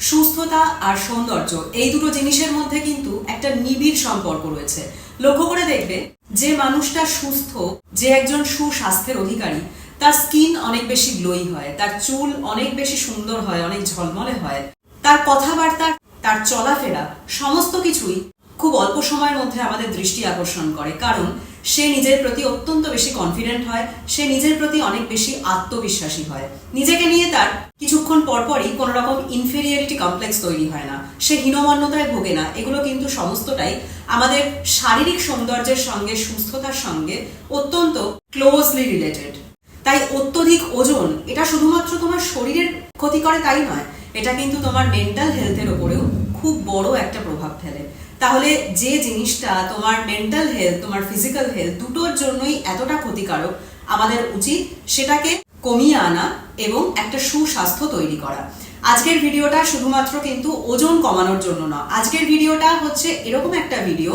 সুস্থতা আর সৌন্দর্য, এই দুটো জিনিসের মধ্যে কিন্তু একটা নিবিড় সম্পর্ক রয়েছে। লক্ষ্য করে দেখবে, যে মানুষটা সুস্থ, যে একজন সুস্বাস্থ্যের অধিকারী, তার স্কিন অনেক বেশি গ্লোই হয়, তার চুল অনেক বেশি সুন্দর হয়, অনেক ঝলমলে হয়, তার কথাবার্তা, তার চলাফেরা, সমস্ত কিছুই খুব অল্প সময়ের মধ্যে আমাদের দৃষ্টি আকর্ষণ করে। কারণ সে নিজের প্রতি অত্যন্ত বেশি কনফিডেন্ট হয়, সে নিজের প্রতি অনেক বেশি আত্মবিশ্বাসী হয়। নিজেকে নিয়ে তার কিছুক্ষণ পরপরই কোনো রকম ইনফেরিয়রিটি কমপ্লেক্স তৈরি হয় না। সে হীনমন্যতায় ভোগে না। এগুলো কিন্তু সমস্তটাই আমাদের শারীরিক সৌন্দর্যের সঙ্গে, সুস্থতার সঙ্গে অত্যন্ত ক্লোজলি রিলেটেড তাই অত্যধিক ওজন, এটা শুধুমাত্র তোমার শরীরের ক্ষতি করে তাই নয়, এটা কিন্তু তোমার মেন্টাল হেলথের ওপরেও খুব বড় একটা প্রভাব ফেলে। তাহলে যে জিনিসটা তোমার মেন্টাল হেলথ তোমার ফিজিক্যাল হেলথ দুটোর জন্যই এতটা ক্ষতিকারক, আমাদের উচিত সেটাকে কমিয়ে আনা এবং একটা সুস্বাস্থ্য তৈরি করা। আজকের ভিডিওটা শুধুমাত্র কিন্তু ওজন কমানোর জন্য না আজকের ভিডিওটা হচ্ছে এরকম একটা ভিডিও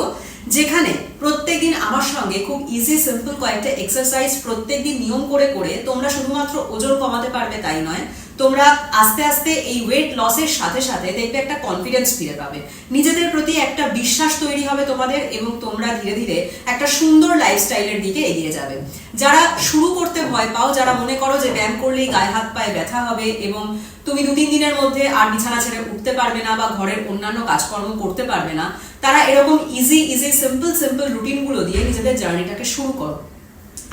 যেখানে প্রত্যেকদিন আমার সঙ্গে খুব ইজি সিম্পল কয়েকটা এক্সারসাইজ প্রত্যেকদিন নিয়ম করে করে তোমরা শুধুমাত্র ওজন কমাতে পারবে তাই নয় তোমরা আস্তে আস্তে এই ওয়েট লসের সাথে সাথে দেখবে একটা কনফিডেন্স ফিরে পাবে। নিজেদের প্রতি একটা বিশ্বাস তৈরি হবে তোমাদের এবং তোমরা ধীরে ধীরে একটা সুন্দর লাইফস্টাইলের দিকে এগিয়ে যাবে। যারা শুরু করতে ভয় পাও, যারা মনে করো যে ব্যায়াম করলেই গায়ে হাত পায়ে ব্যথা হবে এবং তুমি দু তিন দিনের মধ্যে আর বিছানা ছেড়ে উঠতে পারবে না বা ঘরের অন্যান্য কাজকর্ম করতে পারবে না, তারা এরকম ইজি ইজি সিম্পল সিম্পল রুটিনগুলো দিয়ে নিজেদের জার্নিটাকে শুরু করো।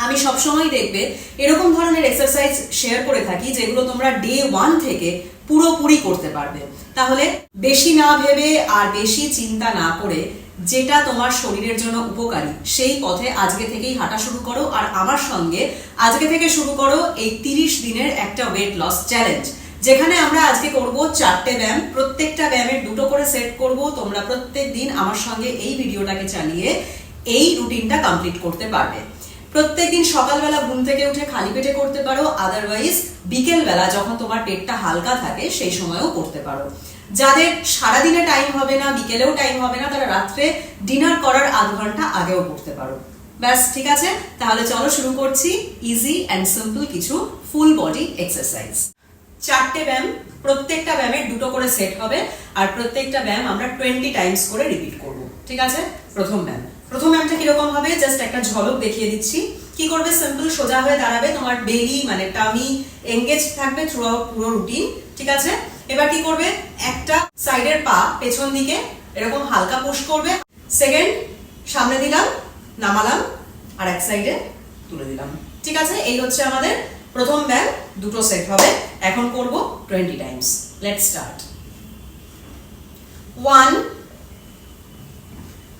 আমি সবসময় দেখবে, এরকম ধরনের এক্সারসাইজ শেয়ার করে থাকি যেগুলো তোমরা ডে ওয়ান থেকে পুরোপুরি করতে পারবে। তাহলে বেশি না ভেবে আর বেশি চিন্তা না করে যেটা তোমার শরীরের জন্য উপকারী, সেই পথে আজকে থেকেই হাঁটা শুরু করো। আর আমার সঙ্গে আজকে থেকে শুরু করো এই তিরিশ দিনের একটা ওয়েট লস চ্যালেঞ্জ যেখানে আমরা আজকে করব চারটে ব্যায়াম। প্রত্যেকটা ব্যায়ামের দুটো করে সেট করব। তোমরা প্রত্যেক দিন আমার সঙ্গে এই ভিডিওটাকে চালিয়ে এই রুটিনটা কমপ্লিট করতে পারবে। প্রত্যেকদিন সকালবেলা ঘুম থেকে উঠে খালি পেটে করতে পারো আদারওয়াইজ বিকেল বেলা যখন তোমার পেটটা হালকা থাকে সেই সময়ও করতে পারো। যাদের সারাদিনে টাইম হবে না, বিকেলেও টাইম হবে না, তারা রাত্রে ডিনার করার আধ ঘণ্টা আগেও করতে পারো। ব্যাস, ঠিক আছে? তাহলে চলো শুরু করছি ইজি অ্যান্ড সিম্পল কিছু ফুল বডি এক্সারসাইজ চারটে ব্যায়াম, প্রত্যেকটা ব্যায়ামের দুটো করে সেট হবে, আর প্রত্যেকটা ব্যায়াম আমরা টোয়েন্টি টাইমস করে রিপিট করব। ঠিক আছে? প্রথম ব্যায়াম প্রথম ব্যায়ামটা কীরকম হবে? জাস্ট একটা ঝলক দেখিয়ে দিচ্ছি। কি করবে? সিম্পল সোজা হয়ে দাঁড়াবে তোমার বেলি মানে টামি এঙ্গেজ থাকবে থ্রু আউট পুরো রুটিন ঠিক আছে? এবার কি করবে? একটা সাইডের পা পেছন দিকে এরকম হালকা পুশ করবে। সেকেন্ড সামনে দিলাম, নামালাম, আর এক সাইডে তুলে দিলাম। ঠিক আছে? এই হচ্ছে আমাদের প্রথম ব্যায়াম দুটো সেট হবে। এখন করব twenty times let's start one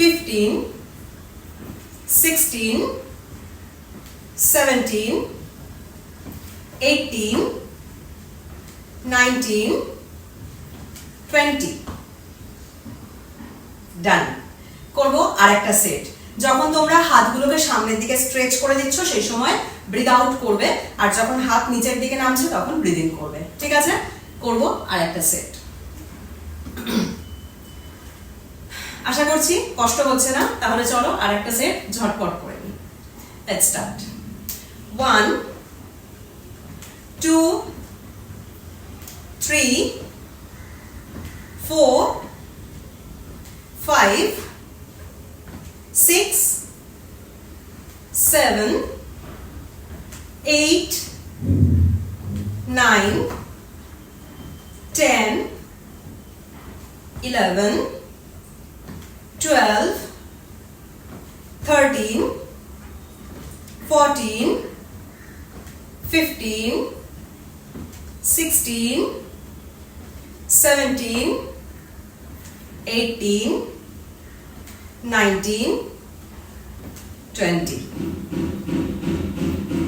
15 16 17 18 19 20 done করব আরেকটা সেট যখন তোমরা হাতগুলোকে সামনের দিকে স্ট্রেচ করে দিচ্ছ, সেই সময় ব্রিদ আউট করবে, আর যখন হাত নিচের দিকে নামছে, তখন ব্রিদ করবে। ঠিক আছে? করব আর একটা সেট আশা করছি কষ্ট হচ্ছে না, তাহলে চলো আর একটা সেট ঝটপট করে নিই। Let's start one two three four five six seven eight nine ten eleven 12 13 14 15 16 17 18 19 20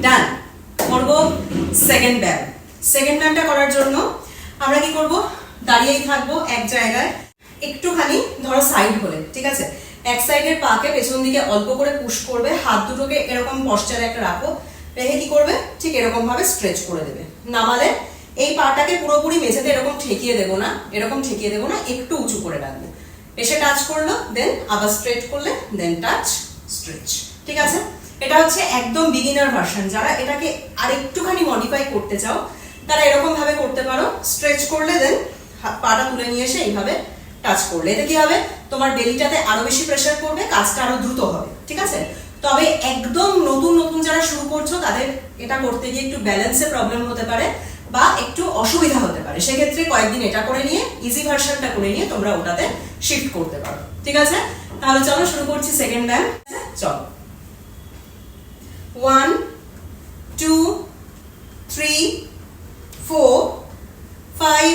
done করব সেকেন্ড ব্যায়াম সেকেন্ড ব্যায়ামটা করার জন্য আমরা কি করব? দাঁড়িয়েই থাকব এক জায়গায়। একটুখানি ধরো সাইড হলে, ঠিক আছে? এক সাইডের পাকে পেছন দিকে অল্প করে পুশ করবে, হাত দুটোকে এরকম পশ্চারে একটা রাখো, রেখে কি করবে? ঠিক এরকম ভাবে স্ট্রেচ করে দেবে। নামালে এই পাটাকে পুরোপুরি মেঝেতে এরকম ঠেকিয়ে দেবো না, এরকম ঠেকিয়ে দেবো না, একটু উঁচু করে রাখবে। এসে টাচ করল দেন আবার স্ট্রেট করলে দেন টাচ স্ট্রেচ ঠিক আছে? এটা হচ্ছে একদম বিগিনার ভার্সন যারা এটাকে আরেকটুখানি মডিফাই করতে চাও, তারা এরকম ভাবে করতে পারো। স্ট্রেচ করলে দেন পাটা তুলে নিয়ে এসে এইভাবে টাচ করলে। এতে কি হবে? তোমার বেলিটাতে আরও বেশি প্রেসার পড়বে, কাজটা আরও দ্রুত হবে, ঠিক আছে? তবে একদম নতুন নতুন যারা শুরু করছ, তাদের এটা করতে গিয়ে একটু ব্যালেন্সে প্রবলেম হতে পারে বা একটু অসুবিধা হতে পারে। সেক্ষেত্রে কয়েকদিন এটা করে নিয়ে ইজি ভার্সনটা করে নিয়ে তোমরা ওটাতে শিফট করতে পারো, ঠিক আছে? তাহলে চলো শুরু করছি সেকেন্ড ব্যায়াম চলো। One two three four five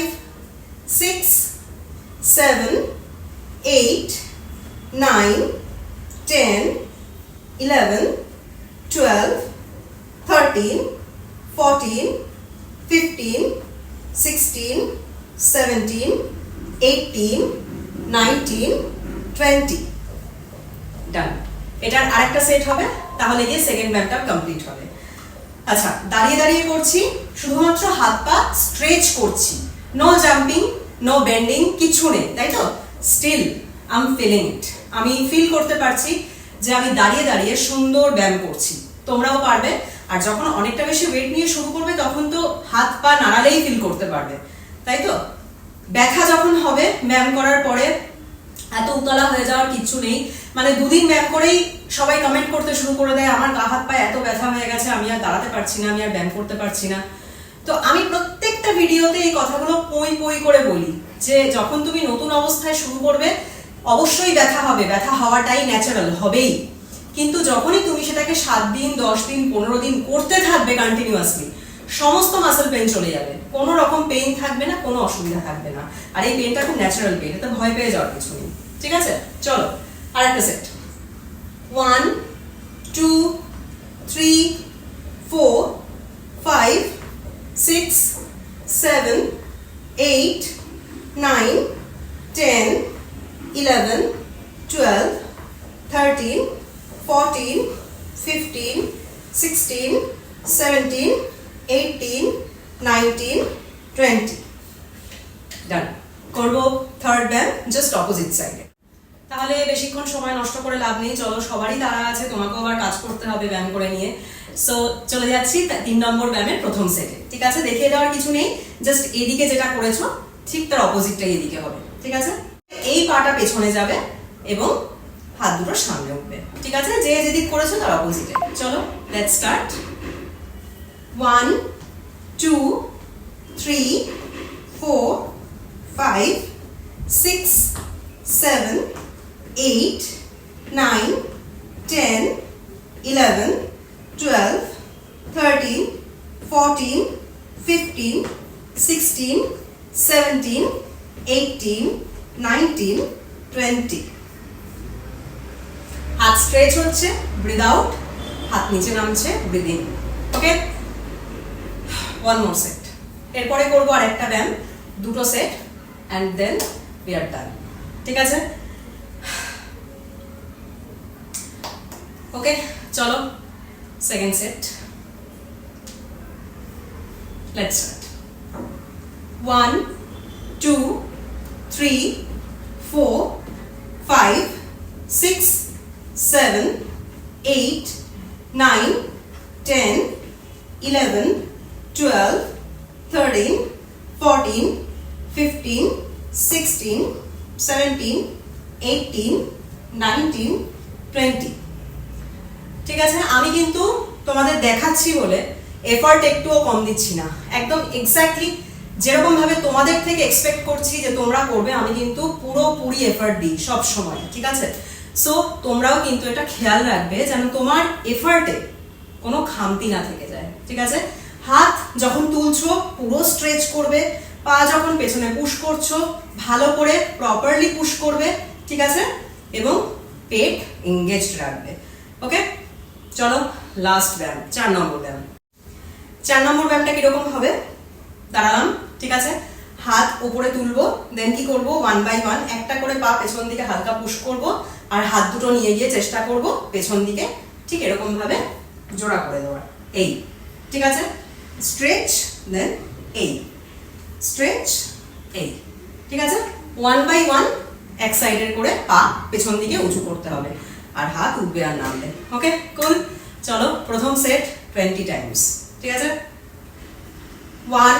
six 7, 8, 9, 10, 11, 12, 13, 14, 15, 16, 17, 18, 19, 20. Done. এটার আরেকটা সেট হবে তাহলে গিয়ে সেকেন্ড ব্যাপটা কমপ্লিট হবে আচ্ছা দাঁড়িয়ে দাঁড়িয়ে করছি শুধুমাত্র হাত পা স্ট্রেচ করছি নো জাম্পিং নো বেন্ডিং কিছু নেই, তাই তো? স্টিল আম ফিলিং ইট আমি ফিল করতে পারছি যে আমি দাঁড়িয়ে দাঁড়িয়ে সুন্দর ব্যায়াম করছি। তোমরাও পারবে, আর যখন অনেকটা বেশি ওয়েট নিয়ে শুরু করবে, তখন তো হাত পা নাড়ালেই ফিল করতে পারবে, তাই তো? ব্যথা যখন হবে, ব্যায়াম করার পরে এত উতলা হয়ে যাওয়ার কিচ্ছু নেই। মানে দুদিন ব্যায়াম করেই সবাই কমেন্ট করতে শুরু করে দেয়, আমার গা হাত পায়ে এত ব্যথা হয়ে গেছে, আমি আর দাঁড়াতে পারছি না, আমি আর ব্যায়াম করতে পারছি না। তো আমি প্রত্যেকটা ভিডিওতে এই কথাগুলো পই পই করে বলি যে যখন তুমি নতুন অবস্থায় শুরু করবে, অবশ্যই ব্যথা হবে। ব্যথা হওয়াটাই ন্যাচারাল হবেই। কিন্তু যখনই তুমি সেটাকে সাত দিন, দশ দিন, পনেরো দিন করতে থাকবে কন্টিনিউয়াসলি সমস্ত মাসেল পেন চলে যাবে। কোনো রকম পেইন থাকবে না, কোনো অসুবিধা থাকবে না। আর এই পেনটা খুব ন্যাচারাল পেন এতে ভয় পেয়ে যাওয়ার কিছু নেই। ঠিক আছে? চলো, আরেকটা set one two 6, 7, 8, 9, 10, 11, 12, 13, 14, 15, 16, 17, 18, 19, 20. Done. Korbo third band, just opposite side. তাহলে বেশিক্ষণ সময় নষ্ট করে লাভ নেই। চলো, সবারই তারা আছে, তোমাকেও আবার কাজ করতে হবে ব্যায়াম করে নিয়ে। সো চলে যাচ্ছি তিন নম্বর ব্যায়ামের প্রথম সেটে ঠিক আছে? দেখিয়ে দেওয়ার কিছু নেই জাস্ট এদিকে যেটা করেছ, ঠিক তার অপোজিটটাই এদিকে হবে। ঠিক আছে? এই পাটা পেছনে যাবে এবং হাত দুটো সামনে উঠবে। ঠিক আছে? যে যেদিক করেছ তার অপোজিটে চলো let's start one two three four five six seven eight nine ten eleven twelve thirteen fourteen fifteen sixteen seventeen eighteen nineteen twenty হাত স্ট্রেচ হচ্ছে ব্রিদ আউট হাত নিচে নামছে breathe okay one more set এরপরে করব আরেকটা ব্যায়াম দুটো set and then we are done ঠিক আছে? ওকে চলো second set let's start one two three four five six seven eight nine ten eleven twelve thirteen fourteen fifteen sixteen seventeen eighteen nineteen twenty ঠিক আছে? আমি কিন্তু তোমাদের দেখাচ্ছি বলে এফার্ট একটুও কম দিচ্ছি না। একদম এক্স্যাক্টলি যেরকম ভাবে তোমাদের থেকে এক্সপেক্ট করছি যে তোমরা করবে, আমি কিন্তু পুরোপুরি এফার্ট দিই সব সময়, ঠিক আছে? সো তোমরাও কিন্তু এটা খেয়াল রাখবে যেন তোমার এফার্টে কোনো খামতি না থেকে যায়, ঠিক আছে? হাত যখন তুলছো, পুরো স্ট্রেচ করবে, পা যখন পেছনে পুশ করছ, ভালো করে প্রপারলি পুশ করবে, ঠিক আছে? এবং পেট এঙ্গেজড রাখবে ওকে চলো লাস্ট ব্যায়াম, চার নম্বর ব্যায়াম। চার নম্বর ব্যায়ামটা কীরকম হবে? দাঁড়ালাম, ঠিক আছে? হাত উপরে তুলবো দেন কি করব? ওয়ান বাই ওয়ান একটা করে পা পেছন দিকে হালকা পুশ করব, আর হাত দুটো নিয়ে গিয়ে চেষ্টা করব পেছন দিকে, ঠিক এরকম ভাবে জোড়া করে দেওয়ার। এই, ঠিক আছে? স্ট্রেচ দেন এই। স্ট্রেচ এই। ঠিক আছে? ওয়ান বাই ওয়ান এক সাইডের করে পা পেছন দিকে উঁচু করতে হবে। আর হাত উঠবে আর নামবে ওকে কুল চলো প্রথম সেট টোয়েন্টি টাইমস ঠিক আছে one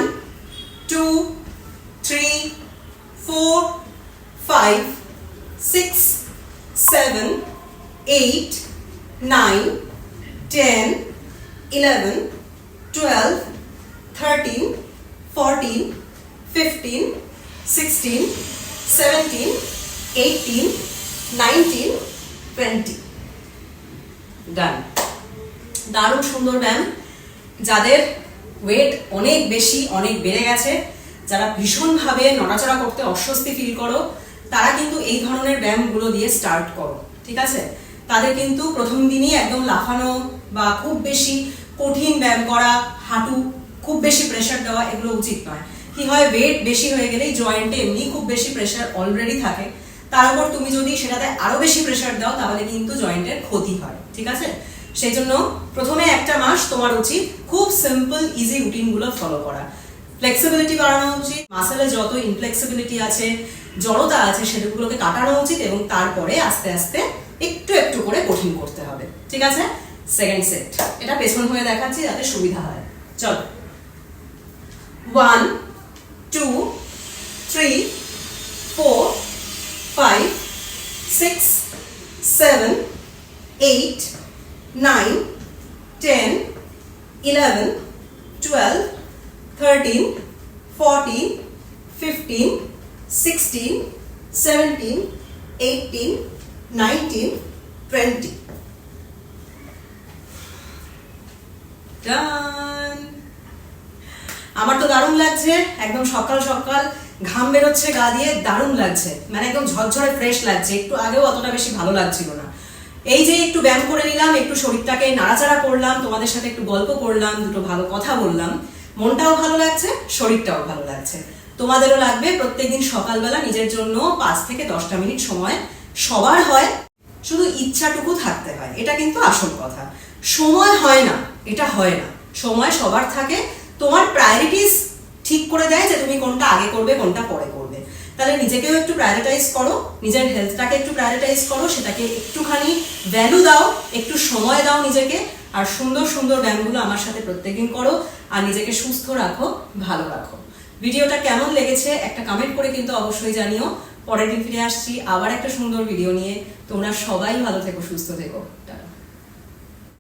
two three four five six seven eight nine ten eleven twelve thirteen fourteen fifteen sixteen seventeen eighteen nineteen twenty done দারুণ সুন্দর ব্যায়াম যাদের ওয়েট অনেক বেশি, অনেক বেড়ে গেছে, যারা ভীষণভাবে নড়াচড়া করতে অস্বস্তি ফিল করো, তারা কিন্তু এই ধরনের ব্যায়ামগুলো দিয়ে স্টার্ট করো, ঠিক আছে? তাদের কিন্তু প্রথম দিনই একদম লাফানো বা খুব বেশি কঠিন ব্যায়াম করা, হাঁটু, খুব বেশি প্রেশার দেওয়া, এগুলো উচিত নয়। কি হয় ওয়েট বেশি হয়ে গেলেই জয়েন্টে এমনি খুব বেশি প্রেশার অলরেডি থাকে। তার উপর তুমি যদি সেটাতে আরও বেশি প্রেশার দাও, তাহলে কিন্তু জয়েন্টের ক্ষতি হয়। ঠিক আছে? সেই জন্য প্রথমে একটা মাস তোমার উচিত খুব সিম্পল ইজি রুটিনগুলো ফলো করা। ফ্লেক্সিবিলিটি বাড়ানো উচিত মাসেলে যত ইনফ্লেক্সিবিলিটি আছে, জড়তা আছে, সেগুলোকে কাটানো উচিত এবং তারপরে আস্তে আস্তে একটু একটু করে কঠিন করতে হবে। ঠিক আছে? সেকেন্ড সেট এটা পেছন হয়ে দেখাচ্ছি যাতে সুবিধা হয়। চলো। One two three four five six seven eight nine ten eleven twelve thirteen fourteen fifteen sixteen seventeen eighteen nineteen twenty done আমার তো দারুণ লাগছে। একদম সকাল সকাল ঘাম বেরোচ্ছে, গা দিয়ে দারুণ লাগছে। মানে একদম ঝরঝরে ফ্রেশ লাগছে। একটু আগেও অতটা বেশি ভালো লাগছিল না। এই যে একটু ব্যায়াম করে নিলাম, একটু শরীরটাকে নাড়াচাড়া করলাম, তোমাদের সাথে একটু গল্প করলাম, দুটো ভালো কথা বললাম। মনটাও ভালো লাগছে, শরীরটাও ভালো লাগছে। তোমাদেরও লাগবে প্রত্যেকদিন সকালবেলা নিজের জন্য পাঁচ থেকে দশটা মিনিট সময়। সবার হয় শুধু ইচ্ছাটুকু থাকতে হয়। এটা কিন্তু আসল কথা। সময় হয় না, এটা হয় না। সময় সবার থাকে। তোমার প্রায়োরিটিস ঠিক করে দেয় যে তুমি কোনটা আগে করবে, কোনটা পরে করবে। তাহলে নিজেকেও একটু প্রায়োরিটাইজ করো, নিজের হেলথটাকে একটু প্রায়োরিটাইজ করো, সেটাকে একটুখানি ভ্যালু দাও, একটু সময় দাও নিজেকে, আর সুন্দর সুন্দর ব্যায়ামগুলো আমার সাথে প্রত্যেকদিন করো, আর নিজেকে সুস্থ রাখো, ভালো রাখো। ভিডিওটা কেমন লেগেছে একটা কমেন্ট করে কিন্তু অবশ্যই জানিও। পরের দিন ফিরে আসছি, আবার একটা সুন্দর ভিডিও নিয়ে। তোমরা সবাই ভালো থেকো, সুস্থ থেকো।